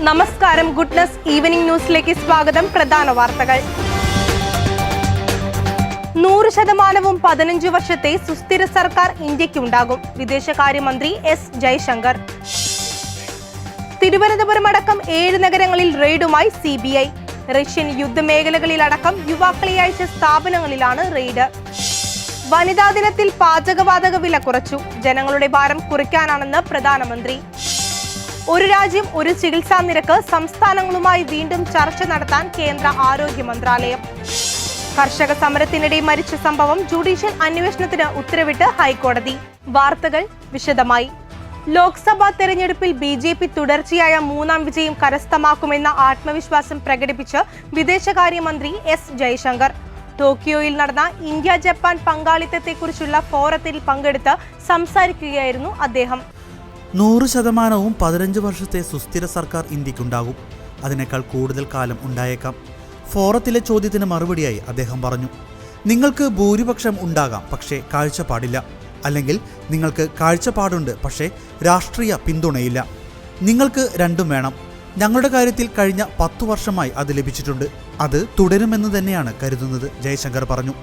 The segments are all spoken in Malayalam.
നമസ്കാരം ഗുഡ്നസ് ഈവനിംഗ് ന്യൂസിലേക്ക് സ്വാഗതം. പ്രധാന വാർത്തകൾ. നൂറ് ശതമാനവും പതിനഞ്ച് വർഷത്തെ സുസ്ഥിര സർക്കാർ ഇന്ത്യക്കുണ്ടാകും വിദേശകാര്യമന്ത്രി എസ് ജയശങ്കർ. തിരുവനന്തപുരം അടക്കം ഏഴ് നഗരങ്ങളിൽ റെയ്ഡുമായി സി ബി ഐ. റഷ്യൻ യുദ്ധമേഖലകളിലടക്കം യുവാക്കളെ അയച്ച സ്ഥാപനങ്ങളിലാണ് റെയ്ഡ്. വനിതാ ദിനത്തിൽ പാചകവാതക വില കുറച്ചു. ജനങ്ങളുടെ ഭാരം കുറയ്ക്കാനാണെന്ന് പ്രധാനമന്ത്രി. ഒരു രാജ്യം ഒരു ചികിത്സാ നിരക്ക് സംസ്ഥാനങ്ങളുമായി വീണ്ടും ചർച്ച നടത്താൻ കേന്ദ്ര ആരോഗ്യ മന്ത്രാലയം. കർഷക സമരത്തിനിടെ മരിച്ച സംഭവം ജുഡീഷ്യൽ അന്വേഷണത്തിന് ഉത്തരവിട്ട് ഹൈക്കോടതി. വാർത്തകൾ വിശദമായി. ലോക്സഭാ തെരഞ്ഞെടുപ്പിൽ ബി ജെ പി തുടർച്ചയായ മൂന്നാം വിജയം കരസ്ഥമാക്കുമെന്ന ആത്മവിശ്വാസം പ്രകടിപ്പിച്ച് വിദേശകാര്യമന്ത്രി എസ് ജയശങ്കർ. ടോക്കിയോയിൽ നടന്ന ഇന്ത്യ ജപ്പാൻ പങ്കാളിത്തത്തെക്കുറിച്ചുള്ള ഫോറത്തിൽ പങ്കെടുത്ത് സംസാരിക്കുകയായിരുന്നു അദ്ദേഹം. നൂറ് ശതമാനവും പതിനഞ്ച് വർഷത്തെ സുസ്ഥിര സർക്കാർ ഇന്ത്യക്കുണ്ടാകും. അതിനേക്കാൾ കൂടുതൽ കാലം ഉണ്ടായേക്കാം. ഫോറത്തിലെ ചോദ്യത്തിന് മറുപടിയായി അദ്ദേഹം പറഞ്ഞു നിങ്ങൾക്ക് ഭൂരിപക്ഷം ഉണ്ടാകാം പക്ഷേ കാഴ്ചപ്പാടില്ല. അല്ലെങ്കിൽ നിങ്ങൾക്ക് കാഴ്ചപ്പാടുണ്ട് പക്ഷേ രാഷ്ട്രീയ പിന്തുണയില്ല. നിങ്ങൾക്ക് രണ്ടും വേണം. ഞങ്ങളുടെ കാര്യത്തിൽ കഴിഞ്ഞ പത്തു വർഷമായി അത് ലഭിച്ചിട്ടുണ്ട്. അത് തുടരുമെന്ന് തന്നെയാണ് കരുതുന്നത് ജയശങ്കർ പറഞ്ഞു.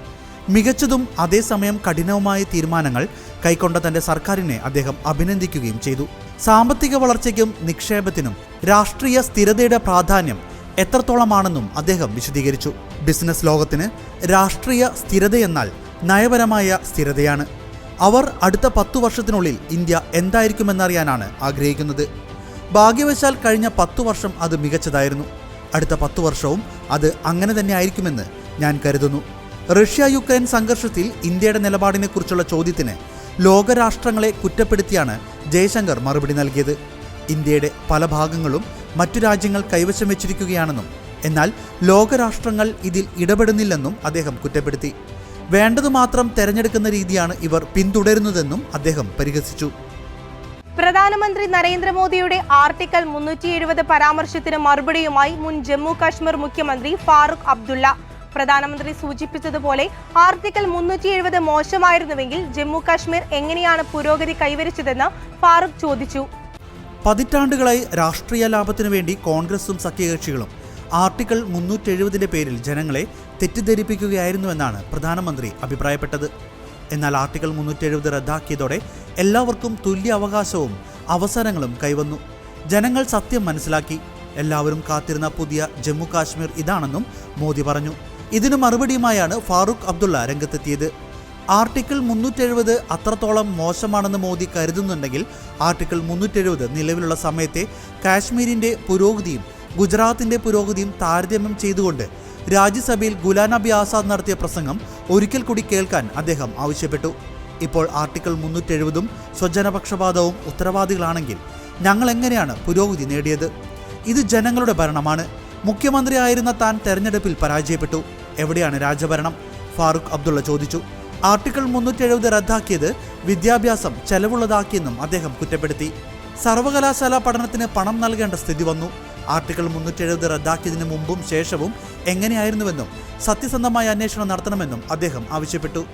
മികച്ചതും അതേസമയം കഠിനവുമായ തീരുമാനങ്ങൾ കൈക്കൊണ്ട തന്റെ സർക്കാരിനെ അദ്ദേഹം അഭിനന്ദിക്കുകയും ചെയ്തു. സാമ്പത്തിക വളർച്ചയ്ക്കും നിക്ഷേപത്തിനും രാഷ്ട്രീയ സ്ഥിരതയുടെ പ്രാധാന്യം എത്രത്തോളമാണെന്നും അദ്ദേഹം വിശദീകരിച്ചു. ബിസിനസ് ലോകത്തിന് രാഷ്ട്രീയ സ്ഥിരതയെന്നാൽ നയപരമായ സ്ഥിരതയാണ്. അവർ അടുത്ത പത്തു വർഷത്തിനുള്ളിൽ ഇന്ത്യ എന്തായിരിക്കുമെന്നറിയാനാണ് ആഗ്രഹിക്കുന്നത്. ഭാഗ്യവശാൽ കഴിഞ്ഞ പത്തു വർഷം അത് മികച്ചതായിരുന്നു. അടുത്ത പത്തു വർഷവും അത് അങ്ങനെ തന്നെ ആയിരിക്കുമെന്ന് ഞാൻ കരുതുന്നു. റഷ്യ യുക്രൈൻ സംഘർഷത്തിൽ ഇന്ത്യയുടെ നിലപാടിനെക്കുറിച്ചുള്ള ചോദ്യത്തിന് ലോകരാഷ്ട്രങ്ങളെ കുറ്റപ്പെടുത്തിയാണ് ജയശങ്കർ മറുപടി നൽകിയത്. ഇന്ത്യയുടെ പല ഭാഗങ്ങളും മറ്റു രാജ്യങ്ങൾ കൈവശം വെച്ചിരിക്കുകയാണെന്നും എന്നാൽ ലോകരാഷ്ട്രങ്ങൾ ഇതിൽ ഇടപെടുന്നില്ലെന്നും അദ്ദേഹം കുറ്റപ്പെടുത്തി. വേണ്ടതു മാത്രം തെരഞ്ഞെടുക്കുന്ന രീതിയാണ് ഇവർ പിന്തുടരുന്നതെന്നും അദ്ദേഹം പരിഹസിച്ചു. പ്രധാനമന്ത്രി നരേന്ദ്രമോദിയുടെ ആർട്ടിക്കൽ മുന്നൂറ്റി എഴുപത് പരാമർശത്തിന് മറുപടിയുമായി മുൻ ജമ്മു കാശ്മീർ മുഖ്യമന്ത്രി ഫാറൂഖ് അബ്ദുള്ള പ്രധാനമന്ത്രി സൂചിപ്പിച്ചതുപോലെ ആർട്ടിക്കൽ മുന്നൂറ്റി എഴുപത് മോശമായിരുന്നുവെങ്കിൽ ജമ്മു കാശ്മീർ എങ്ങനെയാണ് പുരോഗതി കൈവരിച്ചതെന്ന് ഫാറൂഖ് ചോദിച്ചു. പതിറ്റാണ്ടുകളായി രാഷ്ട്രീയ ലാഭത്തിനു വേണ്ടി കോൺഗ്രസും സഖ്യകക്ഷികളും ആർട്ടിക്കിൾ മുന്നൂറ്റെഴുപതിന്റെ പേരിൽ ജനങ്ങളെ തെറ്റിദ്ധരിപ്പിക്കുകയായിരുന്നുവെന്നാണ് പ്രധാനമന്ത്രി അഭിപ്രായപ്പെട്ടത്. എന്നാൽ ആർട്ടിക്കിൾ മുന്നൂറ്റെഴുപത് റദ്ദാക്കിയതോടെ എല്ലാവർക്കും തുല്യ അവകാശവും അവസരങ്ങളും കൈവന്നു. ജനങ്ങൾ സത്യം മനസ്സിലാക്കി. എല്ലാവരും കാത്തിരുന്ന പുതിയ ജമ്മു കാശ്മീർ ഇതാണെന്നും മോദി പറഞ്ഞു. ഇതിനു മറുപടിയുമായാണ് ഫാറൂഖ് അബ്ദുള്ള രംഗത്തെത്തിയത്. ആർട്ടിക്കിൾ മുന്നൂറ്റെഴുപത് അത്രത്തോളം മോശമാണെന്ന് മോദി കരുതുന്നുണ്ടെങ്കിൽ ആർട്ടിക്കിൾ മുന്നൂറ്റെഴുപത് നിലവിലുള്ള സമയത്തെ കാശ്മീരിന്റെ പുരോഗതിയും ഗുജറാത്തിന്റെ പുരോഗതിയും താരതമ്യം ചെയ്തുകൊണ്ട് രാജ്യസഭയിൽ ഗുലാം നബി ആസാദ് നടത്തിയ പ്രസംഗം ഒരിക്കൽ കൂടി കേൾക്കാൻ അദ്ദേഹം ആവശ്യപ്പെട്ടു. ഇപ്പോൾ ആർട്ടിക്കിൾ മുന്നൂറ്റെഴുപതും സ്വജനപക്ഷപാതവും ഉത്തരവാദികളാണെങ്കിൽ ഞങ്ങൾ എങ്ങനെയാണ് പുരോഗതി നേടിയത്? ഇത് ജനങ്ങളുടെ ഭരണമാണ്. മുഖ്യമന്ത്രിയായിരുന്ന താൻ തെരഞ്ഞെടുപ്പിൽ പരാജയപ്പെട്ടു. എവിടെയാണ് രാജഭരണം? ഫാറൂഖ് അബ്ദുള്ള ചോദിച്ചു. ആർട്ടിക്കിൾ മുന്നൂറ്റെഴുപത് റദ്ദാക്കിയത് വിദ്യാഭ്യാസം ചെലവുള്ളതാക്കിയെന്നും അദ്ദേഹം കുറ്റപ്പെടുത്തി. സർവകലാശാല പഠനത്തിന് പണം നൽകേണ്ട സ്ഥിതി വന്നു. ആർട്ടിക്കിൾ മുന്നൂറ്റെഴുപത് റദ്ദാക്കിയതിന് മുമ്പും ശേഷവും എങ്ങനെയായിരുന്നുവെന്നും സത്യസന്ധമായ അന്വേഷണം നടത്തണമെന്നും അദ്ദേഹം ആവശ്യപ്പെട്ടു.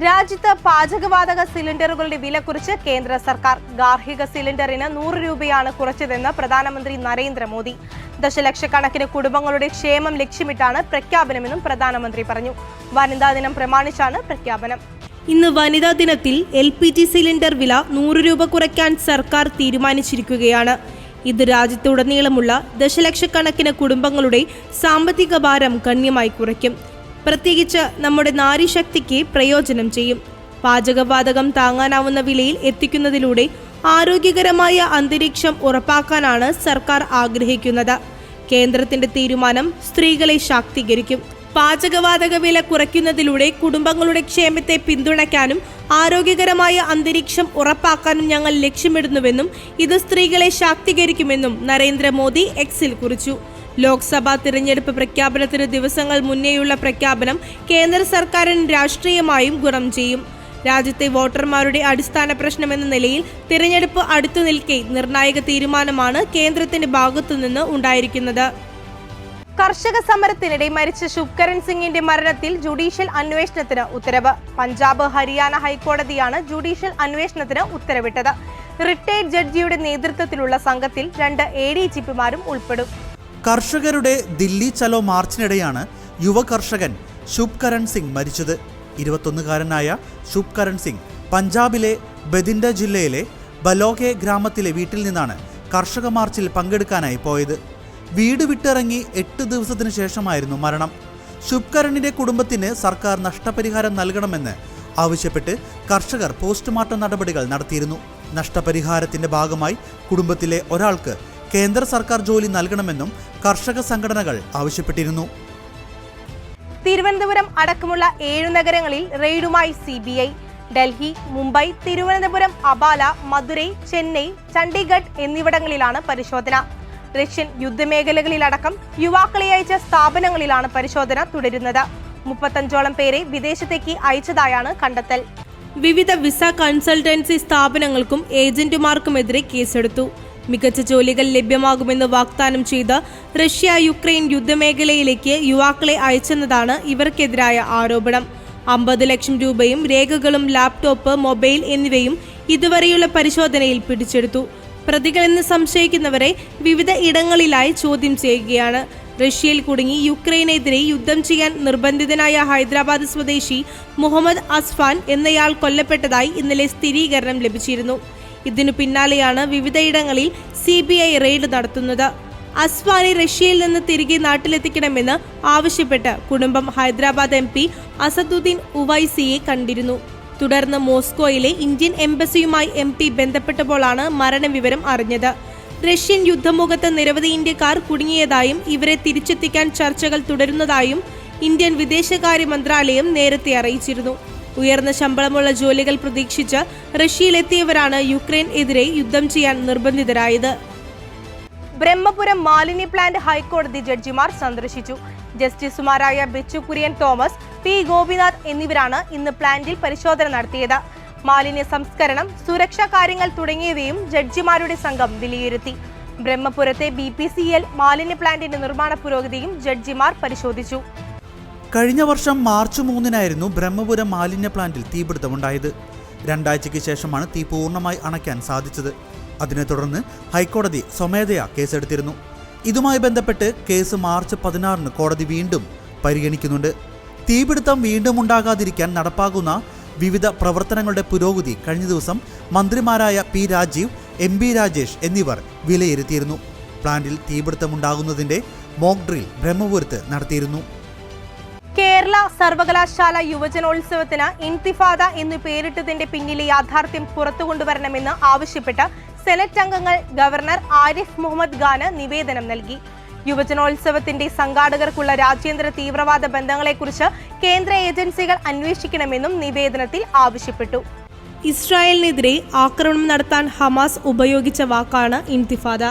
രാജ്യത്ത് പാചകവാതക സിലിണ്ടറുകളുടെ വില കുറിച്ച് കേന്ദ്ര സർക്കാർ ഗാർഹിക സിലിണ്ടറിന് നൂറ് രൂപയാണ് കുറച്ചതെന്ന് പ്രധാനമന്ത്രി നരേന്ദ്രമോദി. ദശലക്ഷക്കണക്കിന് കുടുംബങ്ങളുടെ ക്ഷേമം ലക്ഷ്യമിട്ടാണ് പ്രഖ്യാപനമെന്നും പ്രധാനമന്ത്രി പറഞ്ഞു. വനിതാ ദിനം പ്രമാണിച്ചാണ് പ്രഖ്യാപനം. ഇന്ന് വനിതാ ദിനത്തിൽ എൽ പി ജി സിലിണ്ടർ വില നൂറ് രൂപ കുറയ്ക്കാൻ സർക്കാർ തീരുമാനിച്ചിരിക്കുകയാണ്. ഇത് രാജ്യത്തുടനീളമുള്ള ദശലക്ഷക്കണക്കിന് കുടുംബങ്ങളുടെ സാമ്പത്തിക ഭാരം ഗണ്യമായി കുറയ്ക്കും. പ്രത്യേകിച്ച് നമ്മുടെ നാരീശക്തിക്ക് പ്രയോജനം ചെയ്യും. പാചകവാതകം താങ്ങാനാവുന്ന വിലയിൽ എത്തിക്കുന്നതിലൂടെ ആരോഗ്യകരമായ അന്തരീക്ഷം ഉറപ്പാക്കാനാണ് സർക്കാർ ആഗ്രഹിക്കുന്നത്. കേന്ദ്രത്തിന്റെ തീരുമാനം സ്ത്രീകളെ ശാക്തീകരിക്കും. പാചകവാതക വില കുറയ്ക്കുന്നതിലൂടെ കുടുംബങ്ങളുടെ ക്ഷേമത്തെ പിന്തുണയ്ക്കാനും ആരോഗ്യകരമായ അന്തരീക്ഷം ഉറപ്പാക്കാനും ഞങ്ങൾ ലക്ഷ്യമിടുന്നുവെന്നും ഇത് സ്ത്രീകളെ ശാക്തീകരിക്കുമെന്നും നരേന്ദ്രമോദി എക്സിൽ കുറിച്ചു. ലോക്സഭാ തിരഞ്ഞെടുപ്പ് പ്രഖ്യാപനത്തിന് ദിവസങ്ങൾ മുന്നേയുള്ള പ്രഖ്യാപനം കേന്ദ്ര സർക്കാരിന് രാഷ്ട്രീയമായും ഗുണം ചെയ്യും. രാജ്യത്തെ വോട്ടർമാരുടെ അടിസ്ഥാന പ്രശ്നമെന്ന നിലയിൽ തിരഞ്ഞെടുപ്പ് അടുത്തു നിൽക്കെ നിർണായക തീരുമാനമാണ് കേന്ദ്രത്തിന്റെ ഭാഗത്തുനിന്ന് ഉണ്ടായിരിക്കുന്നത്. കർഷക സമരത്തിനിടെ മരിച്ച ശുഭ്കരൺ സിംഗിന്റെ മരണത്തിൽ ജുഡീഷ്യൽ അന്വേഷണത്തിന് ഉത്തരവ്. പഞ്ചാബ് ഹരിയാന ഹൈക്കോടതിയാണ് ജുഡീഷ്യൽ അന്വേഷണത്തിന് ഉത്തരവിട്ടത്. റിട്ടയർഡ് ജഡ്ജിയുടെ നേതൃത്വത്തിലുള്ള സംഘത്തിൽ രണ്ട് എ ഡി ജി പിമാരും ഉൾപ്പെടും. കർഷകരുടെ ദില്ലി ചലോ മാർച്ചിനിടെയാണ് യുവ കർഷകൻ ശുഭ്കരൺ സിംഗ് മരിച്ചത്. ഇരുപത്തൊന്നുകാരനായ ശുഭ്കരൺ സിംഗ് പഞ്ചാബിലെ ബദിൻഡ ജില്ലയിലെ ബലോഗെ ഗ്രാമത്തിലെ വീട്ടിൽ നിന്നാണ് കർഷക മാർച്ചിൽ പങ്കെടുക്കാനായി പോയത്. വീട് വിട്ടിറങ്ങി എട്ട് ദിവസത്തിന് ശേഷമായിരുന്നു മരണം. ശുഭ്കരണിന്റെ കുടുംബത്തിന് സർക്കാർ നഷ്ടപരിഹാരം നൽകണമെന്ന് ആവശ്യപ്പെട്ട് കർഷകർ പോസ്റ്റ്മോർട്ടം നടപടികൾ നടത്തിയിരുന്നു. നഷ്ടപരിഹാരത്തിന്റെ ഭാഗമായി കുടുംബത്തിലെ ഒരാൾക്ക് കേന്ദ്ര സർക്കാർ ജോലി നൽകണമെന്നും കർഷക സംഘടനകൾ ആവശ്യപ്പെട്ടിരുന്നു. തിരുവനന്തപുരം അടക്കമുള്ള ഏഴു നഗരങ്ങളിൽ റെയ്ഡുമായി C B I Delhi Mumbai Thiruvananthapuram Ambala Madurai Chennai Chandigarh എന്നിവിടങ്ങളിലാണ് പരിശോധന. റഷ്യൻ യുദ്ധമേഖലകളിലടക്കം യുവാക്കളെ അയച്ച സ്ഥാപനങ്ങളിലാണ് പരിശോധന തുടരുന്നത്. മുപ്പത്തഞ്ചോളം പേരെ വിദേശത്തേക്ക് അയച്ചതായാണ് കണ്ടെത്തൽ. വിവിധ വിസ കൺസൾട്ടൻസി സ്ഥാപനങ്ങൾക്കും ഏജന്റുമാർക്കുമെതിരെ കേസെടുത്തു. മികച്ച ജോലികൾ ലഭ്യമാകുമെന്ന് വാഗ്ദാനം ചെയ്ത് റഷ്യ യുക്രൈൻ യുദ്ധമേഖലയിലേക്ക് യുവാക്കളെ അയച്ചെന്നതാണ് ഇവർക്കെതിരായ ആരോപണം. അമ്പത് ലക്ഷം രൂപയും രേഖകളും ലാപ്ടോപ്പ് മൊബൈൽ എന്നിവയും ഇതുവരെയുള്ള പരിശോധനയിൽ പിടിച്ചെടുത്തു. പ്രതികളെന്ന് സംശയിക്കുന്നവരെ വിവിധ ഇടങ്ങളിലായി ചോദ്യം ചെയ്യുകയാണ്. റഷ്യയിൽ കുടുങ്ങി യുക്രൈനെതിരെ യുദ്ധം ചെയ്യാൻ നിർബന്ധിതനായ ഹൈദരാബാദ് സ്വദേശി മുഹമ്മദ് അസ്ഫാൻ എന്നയാൾ കൊല്ലപ്പെട്ടതായി ഇന്നലെ സ്ഥിരീകരണം ലഭിച്ചിരുന്നു. ഇതിനു പിന്നാലെയാണ് വിവിധയിടങ്ങളിൽ സി ബി ഐ റെയ്ഡ് നടത്തുന്നത്. അസ്വാനെ റഷ്യയിൽ നിന്ന് തിരികെ നാട്ടിലെത്തിക്കണമെന്ന് ആവശ്യപ്പെട്ട് കുടുംബം ഹൈദരാബാദ് എം പി അസദുദ്ദീൻ ഉവൈസിയെ കണ്ടിരുന്നു. തുടർന്ന് മോസ്കോയിലെ ഇന്ത്യൻ എംബസിയുമായി എം പി ബന്ധപ്പെട്ടപ്പോഴാണ് മരണവിവരം അറിഞ്ഞത്. റഷ്യൻ യുദ്ധമുഖത്ത് നിരവധി ഇന്ത്യക്കാർ കുടുങ്ങിയതായും ഇവരെ തിരിച്ചെത്തിക്കാൻ ചർച്ചകൾ തുടരുന്നതായും ഇന്ത്യൻ വിദേശകാര്യ മന്ത്രാലയം നേരത്തെ അറിയിച്ചിരുന്നു. ഉയർന്ന ശമ്പളമുള്ള ജോലികൾ പ്രതീക്ഷിച്ച് റഷ്യയിലെത്തിയവരാണ് യുക്രൈൻ എതിരെ യുദ്ധം ചെയ്യാൻ നിർബന്ധിതരായത്. ബ്രഹ്മപുരം മാലിന്യ പ്ലാന്റ് ഹൈക്കോടതി ജഡ്ജിമാർ സന്ദർശിച്ചു. ജസ്റ്റിസുമാരായ ബിച്ചു കുര്യൻ തോമസ് പി ഗോപിനാഥ് എന്നിവരാണ് ഇന്ന് പ്ലാന്റിൽ പരിശോധന നടത്തിയത്. മാലിന്യ സംസ്കരണം സുരക്ഷാ കാര്യങ്ങൾ തുടങ്ങിയവയും ജഡ്ജിമാരുടെ സംഘം വിലയിരുത്തി. ബ്രഹ്മപുരത്തെ ബി പി സി എൽ മാലിന്യ പ്ലാന്റിന്റെ നിർമ്മാണ പുരോഗതിയും ജഡ്ജിമാർ പരിശോധിച്ചു. കഴിഞ്ഞ വർഷം മാർച്ച് മൂന്നിനായിരുന്നു ബ്രഹ്മപുരം മാലിന്യ പ്ലാന്റിൽ തീപിടുത്തമുണ്ടായത്. രണ്ടാഴ്ചയ്ക്ക് ശേഷമാണ് തീ പൂർണമായി അണയ്ക്കാൻ സാധിച്ചത്. അതിനെ തുടർന്ന് ഹൈക്കോടതി സ്വമേധയാ കേസെടുത്തിരുന്നു. ഇതുമായി ബന്ധപ്പെട്ട് കേസ് മാർച്ച് പതിനാറിന് കോടതി വീണ്ടും പരിഗണിക്കുന്നുണ്ട്. തീപിടുത്തം വീണ്ടും ഉണ്ടാകാതിരിക്കാൻ നടപ്പാകുന്ന വിവിധ പ്രവർത്തനങ്ങളുടെ പുരോഗതി കഴിഞ്ഞ ദിവസം മന്ത്രിമാരായ P Rajeev M B Rajesh എന്നിവർ വിലയിരുത്തിയിരുന്നു. പ്ലാന്റിൽ തീപിടുത്തമുണ്ടാകുന്നതിന്റെ മോക്ക് ഡ്രിൽ ബ്രഹ്മപുരത്ത് നടത്തിയിരുന്നു. കേരള സർവകലാശാല യുവജനോത്സവത്തിന് ഇൻതിഫാദ എന്ന് പേരിട്ടതിന്റെ പിന്നിലെ യാഥാർത്ഥ്യം പുറത്തു കൊണ്ടുവരണമെന്ന് ആവശ്യപ്പെട്ട് സെനറ്റ് അംഗങ്ങൾ ഗവർണർ ആരിഫ് മുഹമ്മദ് ഖാന് നിവേദനം നൽകി. യുവജനോത്സവത്തിന്റെ സംഘാടകർക്കുള്ള രാജ്യാന്തര തീവ്രവാദ ബന്ധങ്ങളെക്കുറിച്ച് കേന്ദ്ര ഏജൻസികൾ അന്വേഷിക്കണമെന്നും നിവേദനത്തിൽ ആവശ്യപ്പെട്ടു. ഇസ്രായേലിനെതിരെ ആക്രമണം നടത്താൻ ഹമാസ് ഉപയോഗിച്ച വാക്കാണ് ഇൻതിഫാദ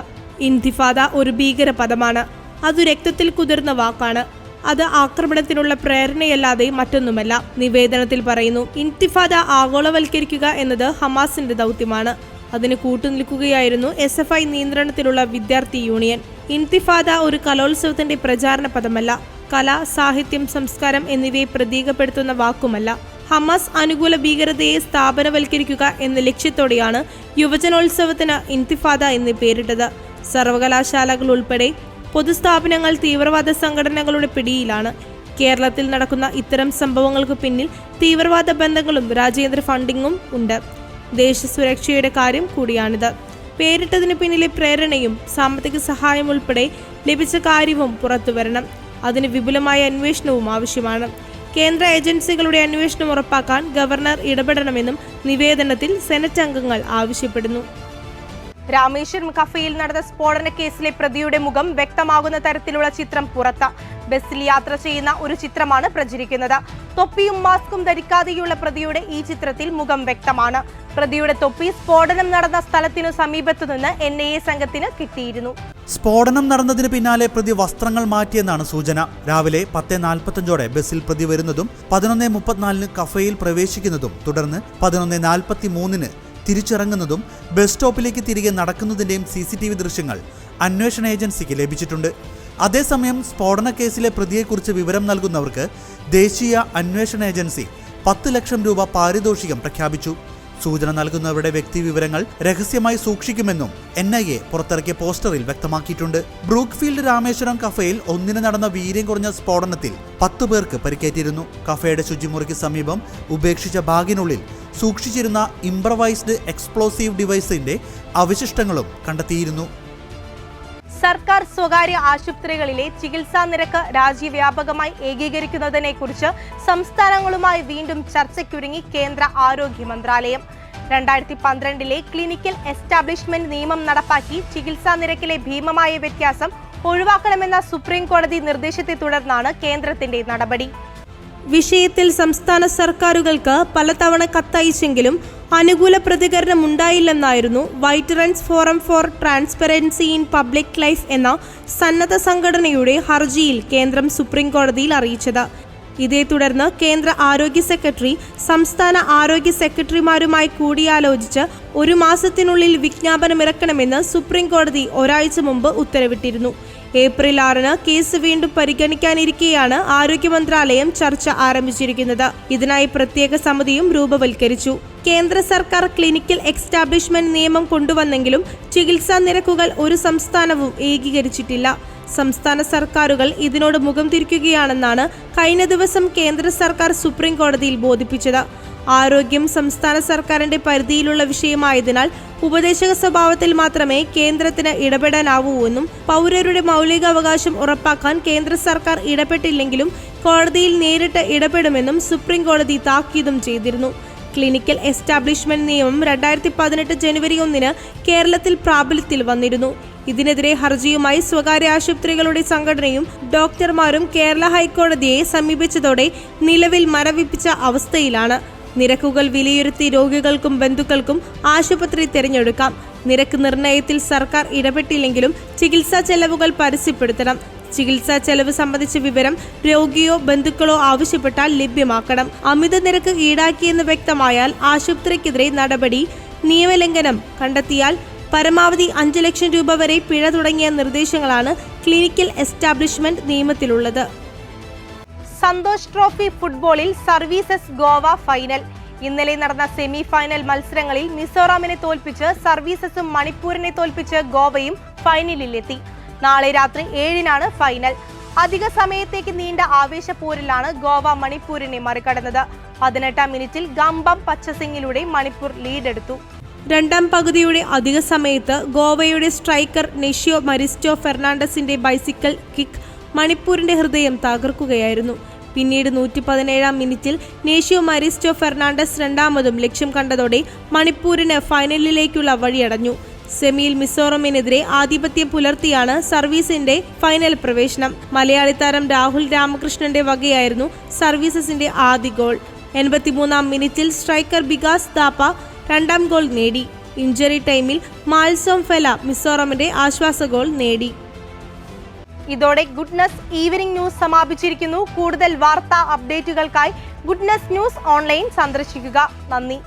ഇൻതിഫാദ ഒരു ഭീകര പദമാണ് അത് രക്തത്തിൽ കുതിർന്ന വാക്കാണ്. അത് ആക്രമണത്തിനുള്ള പ്രേരണയല്ലാതെ മറ്റൊന്നുമല്ല. നിവേദനത്തിൽ പറയുന്നു ഇൻതിഫാദ ആഗോളവൽക്കരിക്കുക എന്നത് ഹമാസിന്റെ ദൗത്യമാണ്. അതിന് കൂട്ടുനിൽക്കുകയായിരുന്നു എസ് എഫ് ഐ നിയന്ത്രണത്തിലുള്ള വിദ്യാർത്ഥി യൂണിയൻ. ഇൻതിഫാദ ഒരു കലോത്സവത്തിന്റെ പ്രചാരണ പദമല്ല. കല സാഹിത്യം സംസ്കാരം എന്നിവയെ പ്രതീകപ്പെടുത്തുന്ന വാക്കുമല്ല. ഹമാസ് അനുകൂല ഭീകരതയെ സ്ഥാപനവൽക്കരിക്കുക എന്ന ലക്ഷ്യത്തോടെയാണ് യുവജനോത്സവത്തിന് ഇൻതിഫാദ എന്ന് പേരിട്ടത്. സർവകലാശാലകൾ ഉൾപ്പെടെ പൊതുസ്ഥാപനങ്ങൾ തീവ്രവാദ സംഘടനകളുടെ പിടിയിലാണ്. കേരളത്തിൽ നടക്കുന്ന ഇത്തരം സംഭവങ്ങൾക്ക് പിന്നിൽ തീവ്രവാദ ബന്ധങ്ങളും രാജ്യാന്തര ഫണ്ടിങ്ങും ഉണ്ട്. ദേശസുരക്ഷയുടെ കാര്യം കൂടിയാണിത്. പേരിട്ടതിന് പിന്നിലെ പ്രേരണയും സാമ്പത്തിക സഹായം ഉൾപ്പെടെ ലഭിച്ച കാര്യവും പുറത്തുവരണം അതിന് വിപുലമായ അന്വേഷണവും ആവശ്യമാണ്. കേന്ദ്ര ഏജൻസികളുടെ അന്വേഷണം ഉറപ്പാക്കാൻ ഗവർണർ ഇടപെടണമെന്നും നിവേദനത്തിൽ സെനറ്റ് അംഗങ്ങൾ ആവശ്യപ്പെടുന്നു. രാമേശ്വരം കഫയിൽ നടന്ന സ്ഫോടന കേസിലെ പ്രതിയുടെ മുഖം വ്യക്തമാകുന്ന തരത്തിലുള്ള ചിത്രം പുറത്ത്. ബസ്സിൽ യാത്ര ചെയ്യുന്ന ഒരു ചിത്രമാണ് പ്രചരിക്കുന്നത്. തൊപ്പിയും മാസ്കും ധരിക്കാതെയുള്ള പ്രതിയുടെ ഈ ചിത്രത്തിൽ മുഖം വ്യക്തമാണ്. പ്രതിയുടെ തൊപ്പി സ്ഫോടനം നടന്ന സ്ഥലത്തിനു സമീപത്തു നിന്ന് എൻ ഐ എ സംഘത്തിന് കിട്ടിയിരുന്നു. സ്ഫോടനം നടന്നതിന് പിന്നാലെ പ്രതി വസ്ത്രങ്ങൾ മാറ്റിയെന്നാണ് സൂചന. രാവിലെ പത്ത് നാൽപ്പത്തഞ്ചോടെ ബസ്സിൽ പ്രതി വരുന്നതും പതിനൊന്ന് മുപ്പത്തിനാലിന് കഫയിൽ പ്രവേശിക്കുന്നതും തുടർന്ന് പതിനൊന്ന് നാൽപ്പത്തി മൂന്നിന് തിരിച്ചിറങ്ങുന്നതും ബസ് സ്റ്റോപ്പിലേക്ക് തിരികെ നടക്കുന്നതിന്റെയും സി സി ടി വി ദൃശ്യങ്ങൾ അന്വേഷണ ഏജൻസിക്ക് ലഭിച്ചിട്ടുണ്ട്. അതേസമയം സ്ഫോടന കേസിലെ പ്രതിയെക്കുറിച്ച് വിവരം നൽകുന്നവർക്ക് ദേശീയ അന്വേഷണ ഏജൻസി പത്ത് ലക്ഷം രൂപ പാരിതോഷികം പ്രഖ്യാപിച്ചു. സൂചന നൽകുന്നവരുടെ വ്യക്തി വിവരങ്ങൾ രഹസ്യമായി സൂക്ഷിക്കുമെന്നും എൻ ഐ എ പുറത്തിറക്കിയ പോസ്റ്ററിൽ വ്യക്തമാക്കിയിട്ടുണ്ട്. ബ്രൂക്ക്ഫീൽഡ് രാമേശ്വരം കഫേയിൽ ഒന്നിന് നടന്ന വീര്യം കുറഞ്ഞ സ്ഫോടനത്തിൽ പത്തു പേർക്ക് പരിക്കേറ്റിരുന്നു. കഫേയുടെ ശുചിമുറിക്ക് സമീപം ഉപേക്ഷിച്ച ബാഗിനുള്ളിൽ സൂക്ഷിച്ചിരുന്ന ഇംപ്രവൈസ്ഡ് എക്സ്പ്ലോസീവ് ഡിവൈസിന്റെ അവശിഷ്ടങ്ങളും കണ്ടെത്തിയിരുന്നു. സർക്കാർ സ്വകാര്യ ആശുപത്രികളിലെ ചികിത്സാ നിരക്ക് രാജ്യവ്യാപകമായി ഏകീകരിക്കുന്നതിനെക്കുറിച്ച് സംസ്ഥാനങ്ങളുമായി വീണ്ടും ചർച്ചയ്ക്കൊരുങ്ങി കേന്ദ്ര ആരോഗ്യ മന്ത്രാലയം. രണ്ടായിരത്തി പന്ത്രണ്ടിലെ ക്ലിനിക്കൽ എസ്റ്റാബ്ലിഷ്മെന്റ് നിയമം നടപ്പാക്കി ചികിത്സാ നിരക്കിലെ ഭീമമായ വ്യത്യാസം ഒഴിവാക്കണമെന്ന സുപ്രീം കോടതി നിർദ്ദേശത്തെ തുടർന്നാണ് കേന്ദ്രത്തിന്റെ നടപടി. വിഷയത്തിൽ സംസ്ഥാന സർക്കാരുകൾക്ക് പലതവണ കത്തയച്ചെങ്കിലും അനുകൂല പ്രതികരണം ഉണ്ടായില്ലെന്നായിരുന്നു veterans forum for transparency in public life എന്ന സന്നദ്ധ സംഘടനയുടെ ഹർജിയിൽ കേന്ദ്രം സുപ്രീം കോടതിയിൽ അറിയിച്ചത്. ഇതേ തുടർന്ന് കേന്ദ്ര ആരോഗ്യ സെക്രട്ടറി സംസ്ഥാന ആരോഗ്യ സെക്രട്ടറിമാരുമായി കൂടിയാലോചിച്ച് ഒരു മാസത്തിനുള്ളിൽ വിജ്ഞാപനമിറക്കണമെന്ന് സുപ്രീം കോടതി ഒരാഴ്ച മുമ്പ് ഉത്തരവിട്ടിരുന്നു. ഏപ്രിൽ ആറിന് കേസ് വീണ്ടും പരിഗണിക്കാനിരിക്കെയാണ് ആരോഗ്യ മന്ത്രാലയം ചർച്ച ആരംഭിച്ചിരിക്കുന്നത്. ഇതിനായി പ്രത്യേക സമിതിയും രൂപവൽക്കരിച്ചു. കേന്ദ്ര സർക്കാർ ക്ലിനിക്കൽ എക്സ്റ്റാബ്ലിഷ്മെന്റ് നിയമം കൊണ്ടുവന്നെങ്കിലും ചികിത്സാ നിരക്കുകൾ ഒരു സംസ്ഥാനവും ഏകീകരിച്ചിട്ടില്ല. സംസ്ഥാന സർക്കാരുകൾ ഇതിനോട് മുഖം തിരിക്കുകയാണെന്നാണ് കഴിഞ്ഞ ദിവസം കേന്ദ്ര സർക്കാർ സുപ്രീം കോടതിയിൽ ബോധിപ്പിച്ചത്. ആരോഗ്യം സംസ്ഥാന സർക്കാരിന്റെ പരിധിയിലുള്ള വിഷയമായതിനാൽ ഉപദേശക സ്വഭാവത്തിൽ മാത്രമേ കേന്ദ്രത്തിന് ഇടപെടാനാവൂവെന്നും പൗരരുടെ മൗലികാവകാശം ഉറപ്പാക്കാൻ കേന്ദ്ര സർക്കാർ ഇടപെട്ടില്ലെങ്കിലും കോടതിയിൽ നേരിട്ട് ഇടപെടുമെന്നും സുപ്രീം കോടതി താക്കീതും ചെയ്തിരുന്നു. ക്ലിനിക്കൽ എസ്റ്റാബ്ലിഷ്മെന്റ് നിയമം രണ്ടായിരത്തി പതിനെട്ട് ജനുവരി ഒന്നിന് കേരളത്തിൽ പ്രാബല്യത്തിൽ വന്നിരുന്നു. ഇതിനെതിരെ ഹർജിയുമായി സ്വകാര്യ ആശുപത്രികളുടെ സംഘടനയും ഡോക്ടർമാരും കേരള ഹൈക്കോടതിയെ സമീപിച്ചതോടെ നിലവിൽ മരവിപ്പിച്ച അവസ്ഥയിലാണ്. നിരക്കുകൾ വിലയിരുത്തി രോഗികൾക്കും ബന്ധുക്കൾക്കും ആശുപത്രി തിരഞ്ഞെടുക്കാം. നിരക്ക് നിർണയത്തിൽ സർക്കാർ ഇടപെട്ടില്ലെങ്കിലും ചികിത്സാ ചെലവുകൾ പരസ്യപ്പെടുത്തണം. ചികിത്സാ ചെലവ് സംബന്ധിച്ച വിവരം രോഗിയോ ബന്ധുക്കളോ ആവശ്യപ്പെട്ടാൽ ലഭ്യമാക്കണം. അമിത നിരക്ക് ഈടാക്കിയെന്ന് വ്യക്തമായാൽ ആശുപത്രിക്കെതിരെ നടപടി നിയമലംഘനം കണ്ടെത്തിയാൽ പരമാവധി അഞ്ച് ലക്ഷം രൂപ വരെ പിഴ തുടങ്ങിയ നിർദ്ദേശങ്ങളാണ് ക്ലിനിക്കൽ എസ്റ്റാബ്ലിഷ്മെന്റ് നിയമത്തിലുള്ളത്. സന്തോഷ് ട്രോഫി ഫുട്ബോളിൽ സർവീസസ് ഗോവ ഫൈനൽ. ഇന്നലെ നടന്ന സെമി ഫൈനൽ മത്സരങ്ങളിൽ മിസോറാമിനെ തോൽപ്പിച്ച് സർവീസസും മണിപ്പൂരിനെ തോൽപ്പിച്ച് ഗോവയും ഫൈനലിലെത്തി. നാളെ രാത്രി ഏഴിനാണ് ഫൈനൽ. അധിക സമയത്തേക്ക് നീണ്ട ആവേശപ്പോരിലാണ് ഗോവ മണിപ്പൂരിനെ മറികടന്നത്. പതിനെട്ടാം മിനിറ്റിൽ ഗംബം പച്ചസിംഗിലൂടെ മണിപ്പൂർ ലീഡെടുത്തു. രണ്ടാം പകുതിയുടെ അധിക സമയത്ത് ഗോവയുടെ സ്ട്രൈക്കർ നെഷ്യോ മരിസ്റ്റോ ഫെർണാണ്ടസിന്റെ ബൈസിക്കൽ കിക്ക് മണിപ്പൂരിന്റെ ഹൃദയം തകർക്കുകയായിരുന്നു. പിന്നീട് നൂറ്റി പതിനേഴാം മിനിറ്റിൽ നേഷ്യോ മരിസ്റ്റോ ഫെർണാണ്ടസ് രണ്ടാമതും ലക്ഷ്യം കണ്ടതോടെ മണിപ്പൂരിന് ഫൈനലിലേക്കുള്ള വഴിയടഞ്ഞു. സെമിയിൽ മിസോറമിനെതിരെ ആധിപത്യം പുലർത്തിയാണ് സർവീസിന്റെ ഫൈനൽ പ്രവേശനം. മലയാളി താരം രാഹുൽ രാമകൃഷ്ണന്റെ വകയായിരുന്നു സർവീസസിന്റെ ആദ്യ ഗോൾ. എൺപത്തിമൂന്നാം മിനിറ്റിൽ സ്ട്രൈക്കർ ബികാസ് ദാപ്പ രണ്ടാം ഗോൾ നേടി. ഇഞ്ചറി ടൈമിൽ മാൽസോം ഫെല മിസോറമിന്റെ ആശ്വാസ ഗോൾ നേടി. ഇതോടെ ഗുഡ്നസ് ഈവനിംഗ് ന്യൂസ് സമാപിച്ചിരിക്കുന്നു. കൂടുതൽ വാർത്താ അപ്ഡേറ്റുകൾക്കായി ഗുഡ്നസ് ന്യൂസ് ഓൺലൈൻ സന്ദർശിക്കുക. നന്ദി.